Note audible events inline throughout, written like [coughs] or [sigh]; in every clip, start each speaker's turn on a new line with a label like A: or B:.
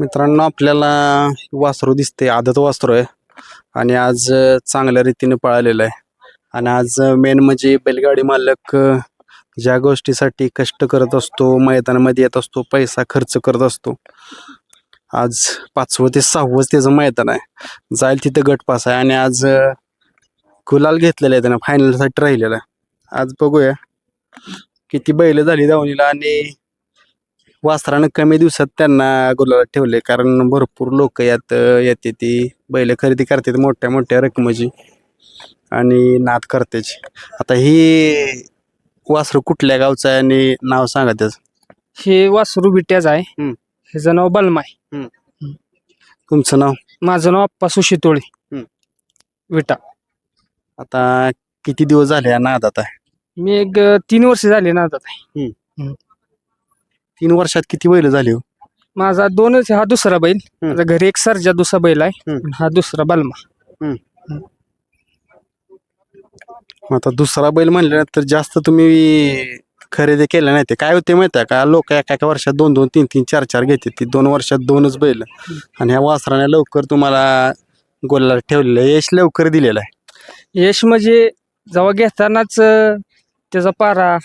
A: मित्रांनो आपल्याला वासरू दिसते आदत वासरू आहे. आणि आज चांगल्या रीतीने पळालेलं आहे. आणि आज मेन म्हणजे बैलगाडी मालक ज्या गोष्टीसाठी कष्ट करत असतो मैदानामध्ये येत असतो पैसा खर्च करत असतो. आज पाचवं ते सहावंच त्याचं मैदान आहे. जाईल तिथं गटपास आहे. आणि आज कुलाल गुलाल घेतलेला आहे त्यानं फायनलसाठी राहिलेला आहे. आज बघूया किती बैल झाली धावणीला. आणि वासरानं कमी दिवसात त्यांना गुलाला ठेवले कारण भरपूर लोक यात येते ती. बैल खरेदी करतात मोठ्या मोठ्या रकमेची आणि नाद करतेची आता ही वासरू कुठल्या गावचं आहे आणि नाव सांगा त्याचं.
B: हे वासरू बिट्याच आहे.
A: हम्म.
B: ह्याचं नाव बलमा आहे
A: तुमचं नाव?
B: माझं नाव अप्पा सुशितोळे.
A: हम्म.
B: विटा.
A: आता किती दिवस झाले या नादात आहे?
B: मी एक अं, तीन वर्ष झाले ना आता
A: तीन वर्षात किती बैल झाली हो?
B: माझा दोनच हा दुसरा बैल.
A: हम्म.
B: माझा घरी एक सरजा दुसरा बैल आहे.
A: हम्म.
B: हा दुसरा बलमा.
A: आता दुसरा बैल म्हणल्यानंतर जास्त तुम्ही खरेदी केल्या नाही ते. काय होते माहिती आहे का? लोक एका एका वर्षात दोन दोन तीन तीन चार चार घेते ती दोन वर्षात दोनच बैल. आणि ह्या वासराने लवकर तुम्हाला गोलाला ठेवलेलं आहे. यश लवकर दिलेलं आहे.
B: यश म्हणजे जेव्हा घेतानाच अं, त्याचा पारा.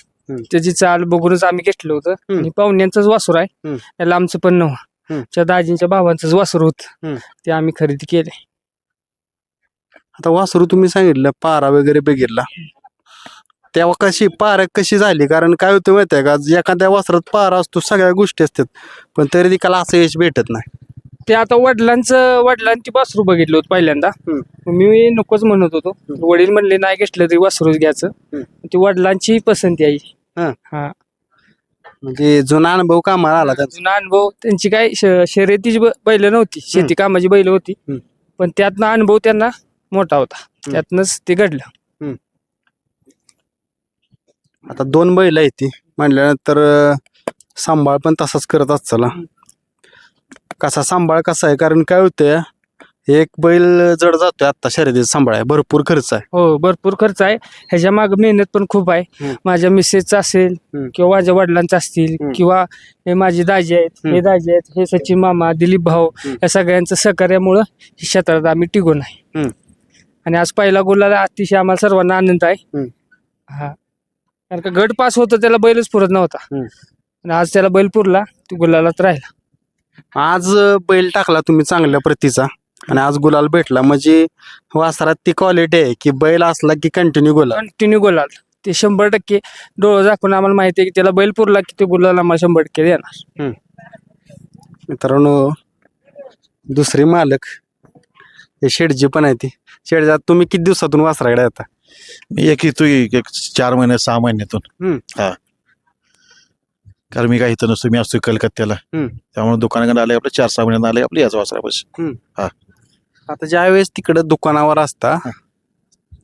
B: त्याची चाल बघूनच आम्ही घेतलं होतं. आणि पाहुण्यांचंच वासूर आहे. याला आमचं पण नव्हतं. त्या दाजींच्या भावांचंच वासूर होत. ते आम्ही खरेदी केले.
A: आता वासरू तुम्ही सांगितलं पारा वगैरे बघितला. तेव्हा कशी पारा कशी झाली? कारण काय होतं माहिती आहे का एखाद्या वासरात पारा असतो सगळ्या गोष्टी असतात. पण तरी ती काला असं यश भेटत नाही.
B: ते आता वडिलांचं वडिलांनी ती वासरू बघितलं होतं पहिल्यांदा. मी नकोच म्हणत होतो. वडील म्हणले नाही घेतलं तरी वासरूच घ्यायचं. ती वडिलांची पसंती आहे.
A: हा.
B: हा.
A: म्हणजे जुना अनुभव कामाला आला त्यांचा?
B: जुना अनुभव त्यांची काय श- शर्यतीची ब- बैल नव्हती. शेती कामाची बैल होती.
A: हम्म.
B: पण त्यातनं अनुभव त्यांना मोठा होता. त्यातनंच ते घडलं.
A: आता दोन बैल आहेत ती. म्हणल्यानंतर अं, सांभाळ पण तसाच करत असताना कसा सांभाळ कसा आहे? कारण काय होतंय एक बैल जड जातोय आता शर्यतीचा सांभाळ आहे भरपूर खर्च आहे
B: हो भरपूर खर्च आहे ह्याच्या मागे मेहनत पण खूप आहे
A: हम्म.
B: माझ्या मिसेसचा असेल
A: हम्म.
B: किंवा माझ्या वडिलांचा असतील
A: हम्म.
B: किंवा हे माझे दाजी आहेत
A: हम्म.
B: हे दाजी आहेत हे सचिन मामा दिलीप भाऊ
A: हम्म.
B: या सगळ्यांचं सहकार्यामुळं हे क्षेत्रात आम्ही टिकून आहे
A: हम्म.
B: आणि आज पहिला गोलाला अतिशय आम्हाला सर्वांना आनंद आहे
A: हम्म.
B: हा कारण का गट पास होतं त्याला बैलच पुरत नव्हता
A: हम्म.
B: आणि आज त्याला बैल पुरला तो गुलालात राहिला
A: आज अं, बैल टाकला तुम्ही चांगल्या प्रतीचा आणि आज गुलाल भेटला. म्हणजे वासरात ती क्वालिटी आहे की बैल असला की कंटिन्यू गुलाल.
B: कंटिन्यू गुलाल. ते शंभर टक्के डोळं दाखवून आम्हाला माहिती आहे की त्याला बैल पुरला की ते गुलाल आम्हाला शंभर टक्के देणार.
A: मित्रांनो दुसरी मालक हे शेडजी पण आहे ती. शेडजा तुम्ही किती दिवसातून वासराकडे येता?
C: मी एक येतो एक एक चार महिने सहा महिन्यातून. हा. कारण मी काय इथं नसतो मी असतो कलकत्त्याला.
A: हम्म.
C: त्यामुळे दुकानाकडे आले आपले चार सहा महिन्यात आले आपले याच वासरापाशी.
A: आता ज्या वेळेस तिकडं दुकानावर असता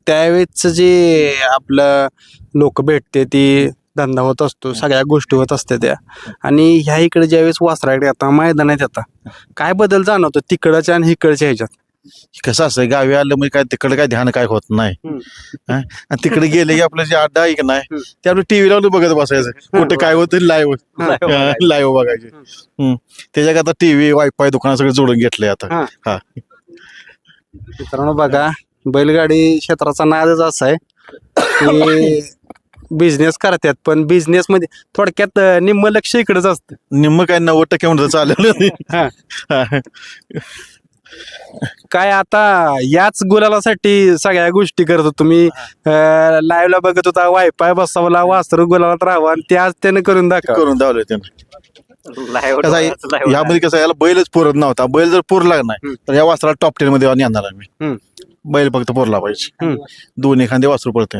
A: त्यावेळेस जे आपलं लोक भेटते ती धंदा होत असतो सगळ्या गोष्टी होत असते त्या. आणि ह्या इकडे ज्यावेळेस वासराकडे येतात मैदानात येतात काय बदल जाणवतो तिकडच्या आणि इकडच्या ह्याच्यात?
C: कसं असतं गावी आलं म्हणजे काय तिकडे काय ध्यान काय होत नाही. हा? आणि तिकडे गेले की आपलं जे अड्डा आहे की नाही. ते आपलं टीव्ही लावून बघत बसायचं. कुठे काय होतं लाईव्ह लाईव्ह बघायचे. हम्म. त्याच्या आता टीव्ही वायफाय दुकान सगळं जोडून घेतलंय आता. हा.
A: मित्रांनो बघा बैलगाडी क्षेत्राचा नादच असा आहे की बिझनेस करतात पण बिझनेस मध्ये थोडक्यात निम्म लक्ष इकडेच असतं.
C: निम्म काय नव्वद टक्के म्हणतं चालेल
A: हा. काय आता याच गुलालासाठी सगळ्या गोष्टी करत होतो तुम्ही. लाईव्ह ला बघत होता वायफाय बसवला वासरू गुलालात राहावं आणि ते आज त्याने करून दाखव.
C: करून दावलं त्यानं. कसं यामध्ये कसं याला बैलच पुरत नव्हता. बैल जर पुरला नाही. तर या वासराला टॉप टेन मध्ये आणणार आम्ही. बैल फक्त पुरला पाहिजे. दोन एखादे वासरू पडते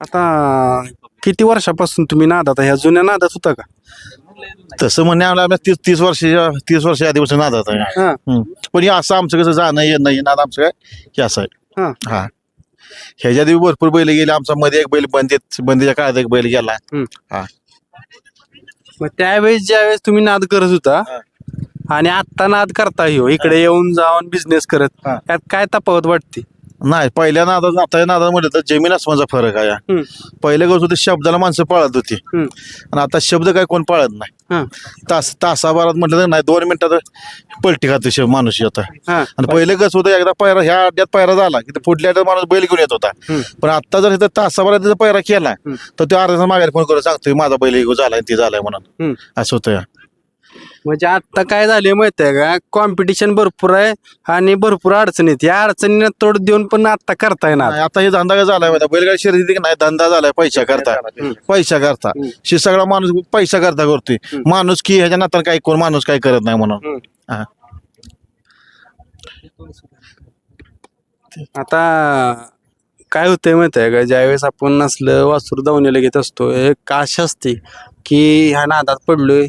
A: आता किती वर्षापासून तुम्ही नादात ह्या जुन्या नादात होता का?
C: तसं म्हणणे आम्हाला तीस तीस वर्षाच्या तीस वर्ष आधीपासून नादात आहे
A: हा.
C: पण हे असं आमचं कसं जाणं येणं हे नाद आमचं काय? हे असं
A: हा.
C: आहे. हा. ह्याच्या आधी भरपूर बैल गेले. आमचा मध्ये एक बैल बंदीत बंदीच्या काळात एक बैल गेला.
A: मग त्यावेळेस ज्यावेळेस तुम्ही नाद करत होता आणि आत्ता नाद करता हो इकडे येऊन जाऊन बिझनेस करत
C: हा.
A: त्यात काय तफावत वाटते
C: नाही पहिल्या नादात आता नादात म्हटलं तर जमीन आसमानचा फरक आहे
A: हम्म.
C: पहिल्या गोष्ट होती शब्दाला माणसं पळत होती
A: हम्म.
C: आणि आता शब्द काय कोण पळत नाही
A: हा
C: तास तासाभरात म्हटलं तर नाही दोन मिनिटात पलटी खाते शे- माणूस आता
A: हा
C: आणि पहिले कसं होतं एकदा पायरा ह्या अड्ड्यात पायरा झाला की ते पुढल्या अड्ड्यात माणूस बैल घेऊन येत होता
A: हम्म.
C: पण आता जर इथं तासाभरात त्याचा पायरा केला
A: हम्म.
C: तर तो अर्धा मागायला फोन करून सांगतोय माझा बैल इगो झालाय ते झालाय म्हणून
A: हम्म.
C: असं होतं
A: म्हणजे आता काय झाले माहिती आहे का? कॉम्पिटिशन भरपूर आहे आणि भरपूर अडचणीत या अडचणींना तोड देऊन पण आता करता येणार.
C: नाही, आता हे धंदा काय झालाय माहिती आहे? बैलगाडी शर्यती की नाही धंदा झालाय पैसा करता. पैसा करता.
A: हम्म.
C: शे सगळा माणूस पैसा करता करतोय.
A: हम्म.
C: माणूस की ह्याच्या नात्यानं काही कोण माणूस काही करत नाही म्हणून.
A: हम्म.
C: हा.
A: आता काय होतंय माहिती आहे का? ज्यावेळेस आपण असलं वासरू दावणीला घेत असतो एक आशा असते. की ह्या नादात पडलोय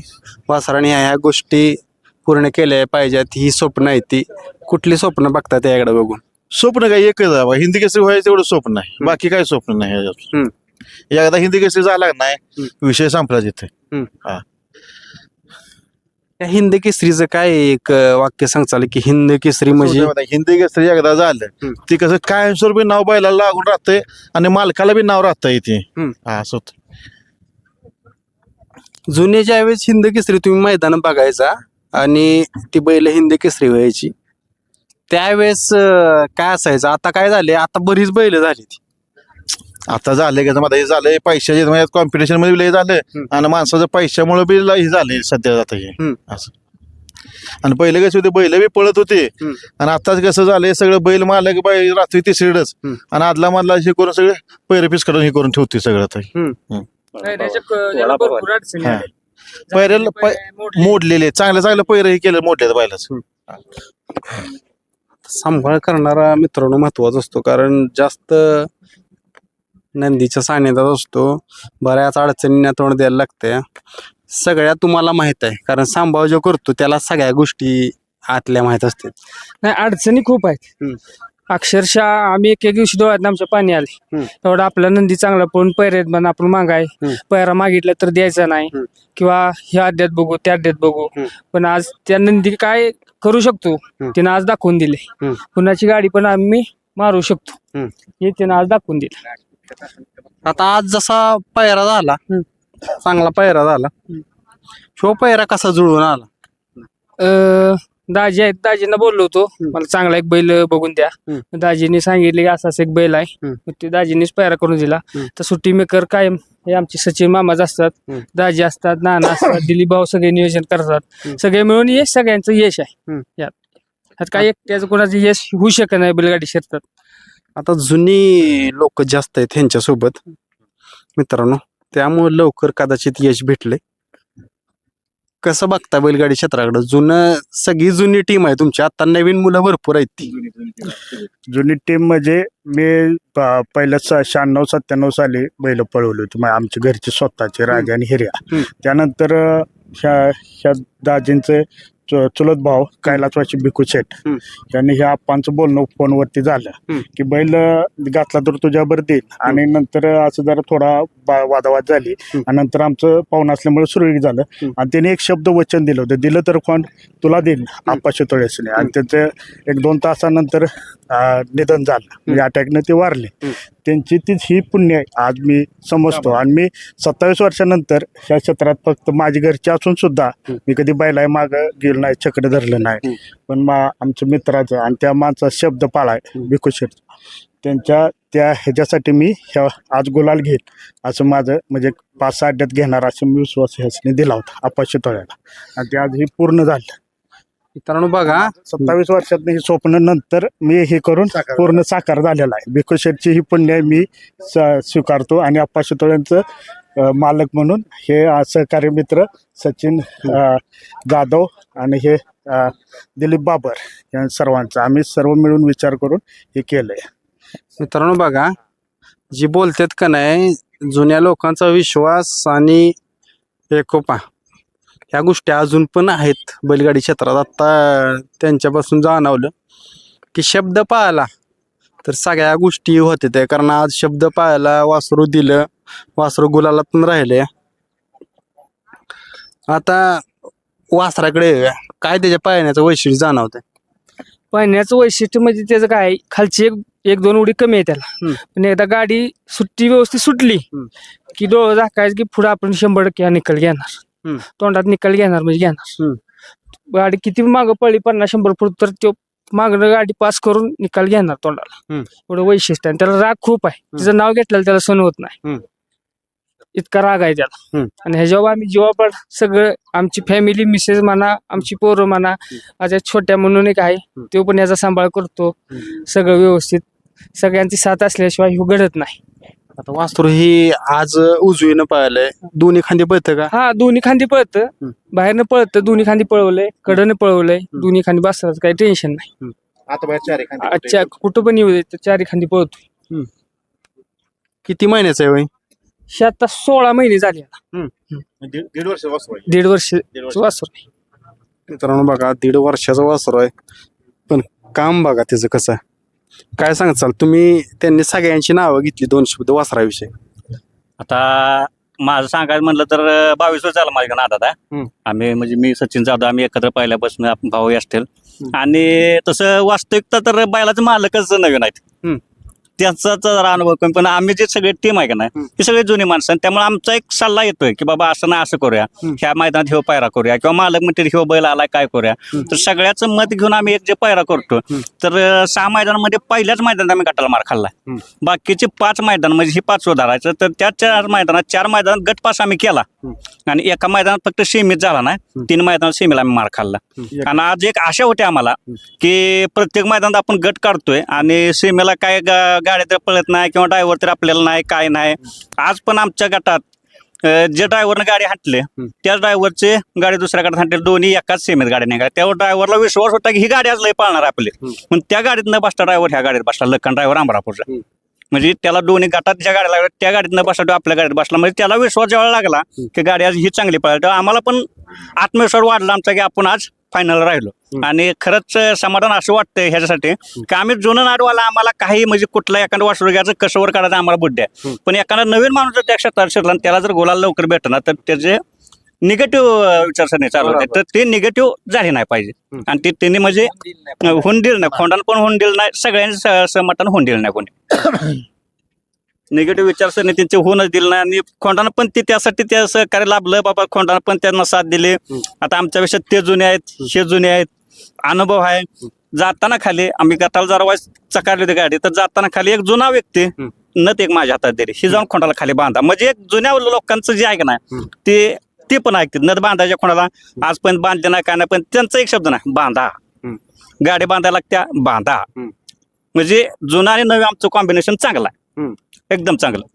A: वासराने ह्या ह्या गोष्टी पूर्ण केल्या पाहिजेत ही स्वप्न आहे ती कुठली स्वप्न बघतात याकडे बघून
C: स्वप्न काय एकच आहे बा. हिंदी केसरी व्हायचं एवढं स्वप्न आहे बाकी काय स्वप्न नाही ह्याच्यात.
A: हम्म.
C: एकदा हिंदी केसरी झाला का नाही
A: हम्म.
C: विषय संपला तिथे
A: या हिंद केसरीचं काय एक अं, वाक्य सांगचाल की हिंद केसरी म्हणजे
C: हिंदी केसरी एकदा झालं
A: हम्म.
C: ती कसं कायमस्वरूपी नाव बैलाला लागून राहतंय आणि मालकाला बी नाव राहतंय
A: हम्म.
C: हा असं होतं.
A: जुने ज्यावेळेस हिंद केसरी तुम्ही मैदान बघायचा आणि ती बैल हिंद केसरी व्हायची त्यावेळेस अं, काय असायचं? आता काय झाले आता बरीच बैल झाली ती.
C: आता झालंय कसं आता हे झालंय पैशाचे म्हणजे कॉम्पिटिशनमध्ये लय झालं
A: हम्म.
C: आणि माणसाचं पैशामुळे बी लय हे झालंय सध्या आता हे.
A: हम्म.
C: असं. आणि पहिले कसे होते? बैल बी पळत होते.
A: हम्म.
C: आणि आताच कसं झालंय? सगळं बैल मालक बाई रात्री तिसरीडच.
A: हम्म.
C: आणि आदला मधला हे करून सगळे पैरे पीस काढून हे करून ठेवते सगळं आता
B: क-
C: हा. पै-
B: मोडले.
C: मोडलेले चांगलं चांगलं पैरे हे केलं मोठ्या बैलाच.
A: सांभाळ करणारा मित्रांनो महत्त्वाचा असतो. कारण जास्त नंदीच्या सानिध्यात असतो. बऱ्याच अडचणींना तोंड द्यायला लागते सगळ्या तुम्हाला माहीत आहे. कारण सांभाळ जो करतो त्याला सगळ्या गोष्टी आतल्या माहीत असतात.
B: नाही अडचणी खूप आहेत.
A: हम्म.
B: अक्षरशः आम्ही एक एक दिवशी डोळ्यात आमच्या पाणी आले. एवढा आपला नंदी चांगला पळून पैरेत पण आपण मागाय. पैरा मागितला तर द्यायचा नाही. किंवा ह्या अड्ड्यात बघू त्या अड्ड्यात बघू. पण आज त्या नंदी काय करू शकतो. तिनं आज दाखवून दिले. कुणाची गाडी पण आम्ही मारू शकतो. हे तिनं आज दाखवून दिलं
A: आता आज जसा पायरा झाला. चांगला पायरा झाला शो पायरा कसा जुळून आला
B: दाजी आहेत दाजींना बोललो होतो. मला चांगला एक बैल बघून द्या
A: हम्म.
B: दाजींनी सांगितले की असाच एक बैल आहे
A: हम्म.
B: मग ते दाजींनीच पायरा करून दिला
A: हम्म.
B: तर सुट्टी मेकर कायम हे आमचे सचिन मामाच असतात
A: हम्म.
B: दाजी असतात नाना असतात दिलीप भाऊ सगळे नियोजन करतात
A: हम्म.
B: सगळे मिळून यश सगळ्यांचं यश आहे
A: हम्म.
B: यात ह्यात काही एकट्याचं कोणाचं यश होऊ शकत नाही बैलगाडी शर्यतात
A: आता जुनी लोक जास्त आहेत ह्यांच्यासोबत मित्रांनो त्यामुळे लवकर कदाचित यश भेटले कसं बघता बैलगाडी क्षेत्राकडे? जुनं सगळी जुनी टीम आहे तुमची. आता नवीन मुलं भरपूर आहेत ती.
D: जुनी टीम म्हणजे मी प- पहिल्या स- शहाण्णव सत्त्याण्णव साली बैल पळवली होती. मा- आमच्या घरचे स्वतःचे राजा आणि हिर्या
A: हम्म.
D: त्यानंतर अ, ह्या ह्या दाजींचे चु- चुलत भाऊ कैलासवासी भिकू शेठ.
A: हम्म.
D: त्यांनी ह्या आप्पांचं बोलणं फोनवरती झालं.
A: हम्म.
D: की बैल अ, घातला तर तुझ्यावर देईल. आणि नंतर असं जरा थोडा बा- वादावाद झाली.
A: हम्म.
D: आणि नंतर आमचं पाहुणं असल्यामुळे सुरळीत झालं.
A: हम्म.
D: आणि त्याने एक शब्द वचन दिलं होतं. दिलं तर कोण? तुला देईल आप्पा शितोळेसने. आणि त्याचं एक दोन तासानंतर अ, निधन झालं. म्हणजे अटॅकनं ते वारले.
A: हम्म.
D: त्यांची तीच ही पुण्य आहे. आज मी समजतो. आणि मी सत्तावीस वर्षानंतर ह्या क्षेत्रात फक्त माझी घरची असून सुद्धा. मी कधी बैलाय माग गेलो नाही चक्र धरलं नाही. पण मा आमच्या मित्राचं आणि त्या माणचा शब्द पाळाय भिकुशेट त्यांच्या त्या ह्याच्यासाठी मी ह्या आज गुलाल घेईन. असं माझं म्हणजे पाच सहा अड्ड्यात घेणार असं मी विश्वास ह्याने दिला होता अपाशी तोळ्याला आणि ते आज हे पूर्ण झालं.
A: मित्रांनो बघा.
D: सत्तावीस वर्षात ही स्वप्न नंतर मी हे करून पूर्ण साकार झालेला आहे. भिकुशेटची ही पुण्य मी स्वीकारतो. आणि अप्पा शितोळ्यांचं मालक म्हणून हे सहकारी मित्र सचिन जाधव आणि हे दिलीप बाबर या सर्वांचा. आम्ही सर्व मिळून विचार करून हे केलंय.
A: मित्रांनो बघा जी बोलतात का नाही जुन्या लोकांचा विश्वास आणि एकोपा ह्या गोष्टी अजून पण आहेत बैलगाडी क्षेत्रात आता त्यांच्यापासून जाणवलं की शब्द पाळला तर सगळ्या गोष्टी होते ते कारण आज शब्द पाळायला वासरू दिलं वासरू गुलाला पण राहिले आता वासराकडे. काय त्याच्या पाळण्याचं वैशिष्ट्य जाणवतं
B: पाहण्याचं वैशिष्ट्य म्हणजे त्याचं काय खालची एक एक दोन उडी कमी आहे त्याला. पण एकदा गाडी सुट्टी व्यवस्थित सुटली. की डोळं दाखायचं की पुढे आपण शंभर टक्के निकाल घेणार. तोंडात निकाल घेणार म्हणजे घेणार. गाडी किती मागं पडली पन्नास शंभर फूट तर तो मागणं गाडी पास करून निकाल घेणार तोंडाला. एवढं वैशिष्ट्य आहे. त्याला राग खूप आहे. तिचं नाव घेतलेलं त्याला सण होत नाही. इतका राग आहे त्याला. आणि ह्याच्यावर आम्ही जीवापड सगळं आमची फॅमिली मिसेस म्हणा आमची पोरं म्हणा माझ्या छोट्या म्हणून एक आहे. तो पण याचा सांभाळ करतो. सगळं व्यवस्थित. सगळ्यांची साथ असल्याशिवाय हे घडत नाही.
A: आता वासरू ही आज उजवीनं पळालंय. दोन्ही खांदे पळतं का?
B: हा दोन्ही खांदी पळतं. बाहेरनं पळतं दोन्ही खांदी पळवलंय कडनं पळवलंय दोन्ही खांदी बसतात काही टेन्शन नाही.
C: आता बाहेर चार एखादी
B: अच्छा कुठं पण येऊ दे तर चारी खांदी पळतो
A: किती महिन्याचं आहे वय?
B: हे आता सोळा महिने झाले आता.
C: दीड दीड वर्ष वासरू आहे.
B: दीड वर्ष
C: दीड वर्ष.
B: वासरू आहे.
A: मित्रांनो बघा दीड वर्षाचा वासरू आहे. पण काम बघा त्याचं कसं आहे. काय सांगचाल तुम्ही त्यांनी सगळ्यांची नावं घेतली दोन शब्द वासराविषयी
E: आता माझं सांगायचं म्हणलं तर बावीस वर्ष झालं माझ्या नादात आहे.
A: हम्म.
E: आम्ही म्हणजे मी सचिन जाधव आम्ही एकत्र पहिल्यापासून आपण भाऊ असतील आणि तसं वास्तविकता तर बैलाचे मालकच नवीन आहेत
A: हम्म.
E: त्यांचा जरा अनुभव कमी पण आम्ही जे सगळे टीम आहे का नाही. ते सगळे जुनी माणसं त्यामुळे आमचा एक सल्ला येतोय की बाबा असं ना असं करूया. ह्या मैदानात ह्यो पायरा करूया किंवा मालक म्हणते ह्यो बैल आलाय काय करूया. तर सगळ्याचं मत घेऊन आम्ही एक जे पायरा करतो. तर सहा मैदानामध्ये पहिल्याच मैदानात आम्ही गटाला मार खाल्ला. बाकीचे पाच मैदान म्हणजे ही पाच धरायचं तर त्या चार मैदानात चार मैदानात गट पास आम्ही केला आणि एका मैदानात फक्त सीमित झाला नाही तीन मैदानात सीमेला आम्ही मार खाल्ला आणि आज एक आशा होती आम्हाला की प्रत्येक मैदानात आपण गट काढतोय आणि सीमेला काय गाड्या तर पळत नाही किंवा ड्रायव्हर तर आपल्याला नाही काय नाही. आज पण आमच्या गटात अं, जे ड्रायव्हरनं गाडी हाटले त्याच ड्रायव्हरचे गाडी दुसऱ्या गटात हाटले दोन्ही एकाच सीमेत गाडी. निघाल्या त्या ड्रायव्हरला विश्वास होता की ही गाडी आज लय पाळणार आपली. पण त्या गाडीत न बसता ड्रायव्हर ह्या गाडीत बसला लखन ड्रायव्हर अमरापूरचा म्हणजे त्याला दोन्ही गटात ज्या गाड्या लागल्या त्या गाडीत न बसला तो आपल्या गाडीत बसला. म्हणजे त्याला विश्वास जेव्हा लागला की गाडी आज ही चांगली पळाली तेव्हा आम्हाला पण आत्मविश्वास वाढला आमचा की आपण आज फायनल राहिलो. आणि खरंच समाधान असं वाटतंय ह्याच्यासाठी की आम्ही जुनं नाडवाला आम्हाला काही म्हणजे कुठला एखादं वासरू घ्यायचं कसवर काढायचं आम्हाला बुद्धी आहे. पण एखादा नवीन माणूस जर त्या क्षेत्रात शिरला आणि त्याला जर गोलाला लवकर भेटणार तर त्याचे निगेटिव्ह विचारसरणी चालू होते. तर ते निगेटिव्ह झाले नाही पाहिजे. आणि ते त्यांनी म्हणजे होऊन दिलं नाही खोंडान पण होऊन दिलं नाही. सगळ्यांनी स- सहमतानं होऊन दिलं नाही कोणी. [coughs] निगेटिव्ह विचारसरणी त्यांचे होऊनच दिलं नाही. आणि खोंडानं पण ते त्यासाठी त्या सहकार्य लाभलं बाबा. खोंडानं पण त्यांना साथ दिली. आता आमच्यापेक्षा ते जुने आहेत हे जुने आहेत. अनुभव आहे. जाताना खाली आम्ही गटाला जरा वाईस चकारली होती गाडी. तर जाताना खाली एक जुना व्यक्ती नत एक माझ्या हातात दिली. ही जाऊन खोंडाला खाली बांधा. म्हणजे एक जुन्या लोकांचं जे आहे नाही ते ते पण ऐकतात. नद बांधायच्या कोणाला आजपर्यंत बांधले नाही काय नाही पण त्यांचा एक शब्द नाही बांधा. गाडी बांधायला लागत्या बांधा. म्हणजे जुना आणि नवी आमचं कॉम्बिनेशन चांगलं एकदम चांगलं.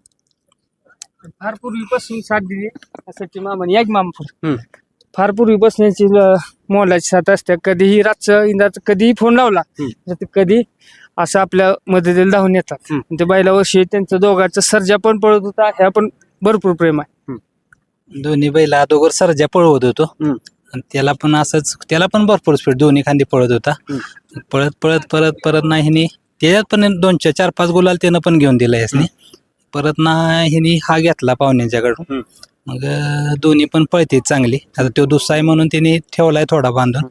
B: फार पूर्वीपासून साथ दिली. त्यासाठी मामाने या की मामा पुढे
A: हम्म.
B: फार पूर्वीपासून याची ल- मोलाची साथ असते. कधीही रातचं इंदाचं कधीही फोन लावला तर कधी असं आपल्या मदतीला धावून येतात. ते बैला वर्षी त्यांचं दोघांचं सर्जा पण पळत होता. ह्या पण भरपूर प्रेम आहे.
F: दोन्ही बैल अगोदर सरजा पळवत होतो.
A: हम्म.
F: आणि त्याला पण असंच त्याला पण भरपूर स्पीड दोन्ही खांदी पळत होता. पळत पळत परत परत नाही त्याच्यात पण दोन चार चार पाच गुलाल त्यानं पण घेऊन दिला यासनी. परत ना हिनी हा घेतला पाहुण्यांच्याकडून. मग दोन्ही पण पळते चांगली. आता तो दुसरा आहे म्हणून त्यांनी ठेवलाय थोडा बांधून.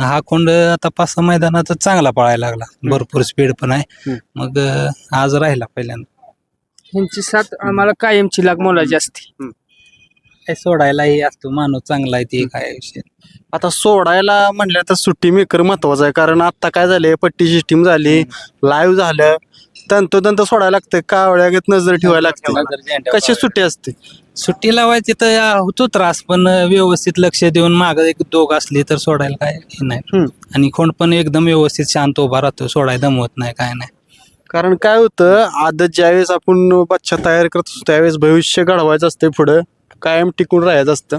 F: हा कोंड आता पाच सहा मैदानात चांगला पळायला लागला. भरपूर स्पीड पण आहे. मग आज राहिला पहिल्यांदा.
B: ह्यांची साथ आम्हाला कायमची लाग मोलाची असते.
F: काय सोडायलाही असतो माणूस चांगला आहे ते काय विषय
A: आता सोडायला म्हणलं तर सुट्टी मेकर महत्वाचं आहे कारण आता काय झाले पट्टी सिस्टीम झाली लाईव्ह झालं तंतोतंत सोडायला लागतं कावळ्यागत नजर ठेवायला लागते. कशी सुट्टी असते?
F: सुट्टी लावायची तर या होतो त्रास पण व्यवस्थित लक्ष देऊन माग एक दोघ असली तर सोडायला काय हे नाही. आणि कोण पण एकदम व्यवस्थित शांत उभा राहतो सोडायला दमवत नाही काय नाही.
A: कारण काय होतं आदत ज्यावेळेस आपण बच्चा तयार करत असतो त्यावेळेस भविष्य घडवायचं असते पुढं. कायम टिकून राहायचं असतं.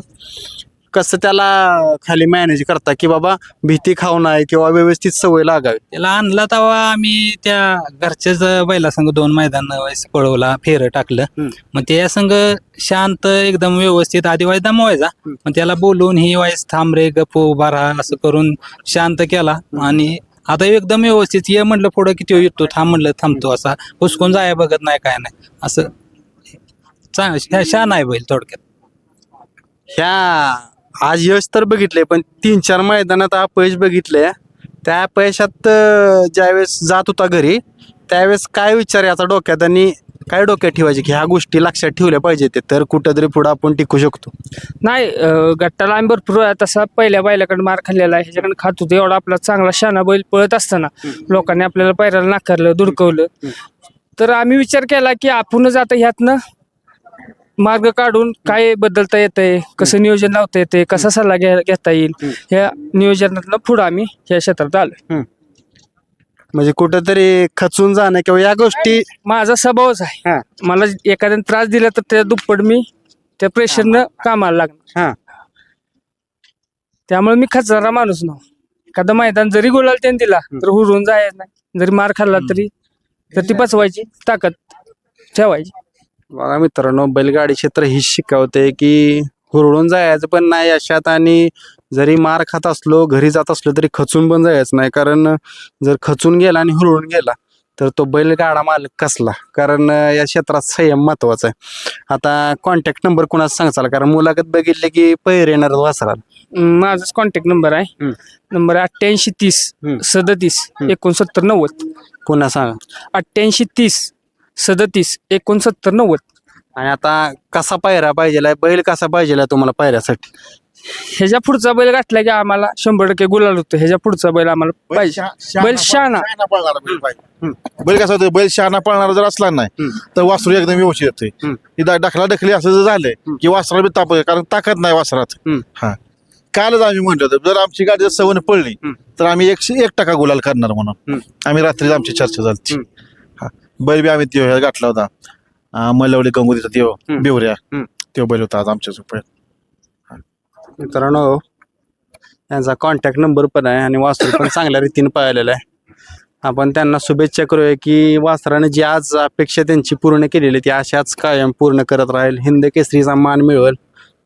A: कसं त्याला खाली मॅनेज करता की बाबा भीती खाऊ नये किंवा व्यवस्थित सवय लागावी.
F: त्याला आणला तेव्हा आम्ही त्या घरच्याच बैला संघ दोन मैदान पळवला फेर टाकलं. मग त्या संघ शांत एकदम व्यवस्थित आधी वाईस दमवायचा. मग त्याला बोलून ही वाईस थांब रे गप उभा राहा असं करून शांत केला. आणि आता एकदम व्यवस्थित ये म्हटलं पुढं किती येतो थांब म्हणलं थांबतो असा. हुसकून जाय बघत नाही काय नाही. असं चा- शान आहे बैल थोडक्यात.
A: ह्या आज यश तर बघितले पण तीन चार मैदानात अपयश बघितले त्या अपयशात अं, ज्यावेळेस जात होता घरी त्यावेळेस काय विचार याचा डोक्यात? आणि काय डोक्यात ठेवायचे की ह्या गोष्टी लक्षात ठेवल्या पाहिजे ते तर कुठंतरी पुढे आपण टिकू शकतो.
B: नाही अं, गट्टाला आम्ही भरपूर वेळा तसा पहिल्या बैलाकडे मार खाल्लेला आहे. ह्याच्याकडे खात होतो. एवढा आपला चांगला शाना बैल पळत असताना लोकांनी आपल्याला पैराला नाकारलं दुडकवलं. तर आम्ही विचार केला की आपणच आता ह्यातनं मार्ग काढून काय बदलता येतंय कसं नियोजन लावता येते कसा सल्ला घ्या घेता येईल ह्या नियोजनातनं पुढं आम्ही ह्या क्षेत्रात आलो
A: म्हणजे कुठंतरी खचून जाणं किंवा या गोष्टी
B: माझा स्वभावच आहे.
A: हा.
B: मला एखाद्याने त्रास दिला तर त्या दुप्पट मी त्या प्रेशरनं कामाला लागणार.
A: हा.
B: त्यामुळे मी खचणारा माणूस नव्हतो. एखादं मैदान जरी गुलाल त्याने दिला तर हुरून जायचं नाही. जरी मार खाल्ला तरी तर ती पचवायची ताकद ठेवायची.
A: बघा मित्रांनो बैलगाडी क्षेत्र ही शिकवते की हुरळून जायचं पण नाही अशात आणि जरी मार खात असलो घरी जात असलो तरी खचून पण जायचं नाही. कारण जर खचून गेला आणि हुरळून गेला तर तो बैलगाडा मालक कसला? कारण या क्षेत्रात संयम महत्त्वाचा आहे. आता कॉन्टॅक्ट नंबर कोणाचा सांगचाल कारण मुलाखत बघितली की पैर येणार वासराल.
B: माझाच कॉन्टॅक्ट नंबर आहे. नंबर अठ्ठ्याऐंशी तीस. सदतीस. एकोणसत्तर नव्वद.
A: पुन्हा सांगा?
B: अठ्ठ्याऐंशी तीस सदतीस एकोणसत्तर नव्वद.
A: आणि आता कसा पायरा पाहिजे बैल कसा पाहिजे तुम्हाला पायऱ्यासाठी?
B: ह्याच्या पुढचा बैल गाठला की आम्हाला शंभर टक्के गुलाल होतो. ह्याच्या पुढचा बैल आम्हाला पाहिजे. बैल शहाणा.
C: पळणारा बैल पाहिजे. बैल कसा होतो बैल शहाणा पळणारा जर असला नाही. तर वासरू एकदम व्यवस्थित येते. ही ढकला ढकली असं जर झालंय की वासरा बी ताप कारण ताकद नाही वासरात. हा. कालच आम्ही म्हटलं होतं जर आमची गाडी जर सवन पडली. तर आम्ही एकशे एक टक्का गुलाल करणार म्हणून. आम्ही रात्री आमची चर्चा झाली बैल बी आम्ही त्यो गाठला होता. अं, मलवडी गंगोतीचा त्यो
A: हम्म.
C: बेवऱ्या.
A: हम्म.
C: त्यो बैल होता आज आमच्यासोबत.
A: मित्रांनो यांचा कॉन्टॅक्ट नंबर पण आहे आणि वासरू पण चांगल्या रीतीने पाहिलेला आहे. आपण त्यांना शुभेच्छा करूया की वासराने जी आज अपेक्षा त्यांची पूर्ण केलेली ती अशाच कायम पूर्ण करत राहील. हिंद केसरीचा मान मिळवेल.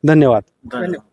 A: धन्यवाद.
C: धन्यवाद.